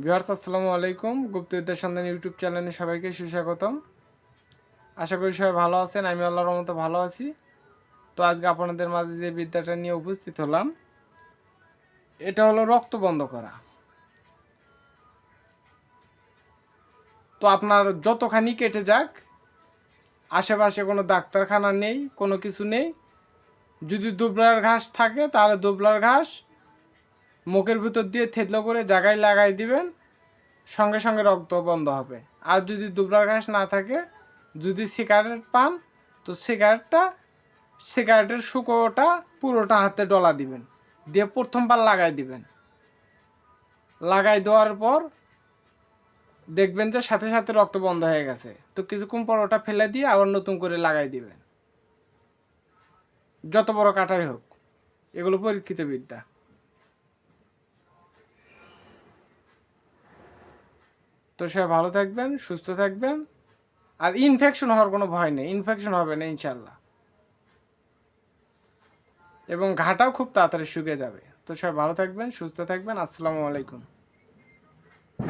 বিহার আসসালামু আলাইকুম। গুপ্ত গুপ্তবিদ্যার সন্ধান ইউটিউব চ্যানেলে সবাইকে সুস্বাগতম। আশা করি সবাই ভালো আছেন, আমি আল্লাহর মতো ভালো আছি। তো আজকে আপনাদের মাঝে যে বিদ্যাটা নিয়ে উপস্থিত হলাম, এটা হলো রক্ত বন্ধ করা। তো আপনার যতখানি কেটে যাক, আশেপাশে কোনো ডাক্তারখানা নেই, কোনো কিছু নেই। যদি দুবলার ঘাস থাকে, তাহলে দুবলার ঘাস মুখের ভিতর দিয়ে থেতলো করে জায়গায় লাগাই দিবেন, সঙ্গে সঙ্গে রক্ত বন্ধ হবে। আর যদি দুবলার ঘাস না থাকে, যদি সিগারেট পান, তো সিগারেটটা, সিগারেটের শুকোটা পুরোটা হাতে ডলা দিবেন। দিয়ে প্রথমবার লাগাই দিবেন। লাগাই দেওয়ার পর দেখবেন যে সাথে সাথে রক্ত বন্ধ হয়ে গেছে। তো কিছুক্ষণ পর ওটা ফেলে দিয়ে আবার নতুন করে লাগাই দিবেন। যত বড় কাটাই হোক, এগুলো পরীক্ষিত বিদ্যা তো সে ভালো থাকবেন, সুস্থ থাকবেন। আর ইনফেকশন হওয়ার কোনো ভয় নেই ইনফেকশন হবে না ইনশাল্লাহ এবং ঘাটাও খুব তাড়াতাড়ি শুকিয়ে যাবে। তো সবাই ভালো থাকবেন, সুস্থ থাকবেন। আসসালামু আলাইকুম।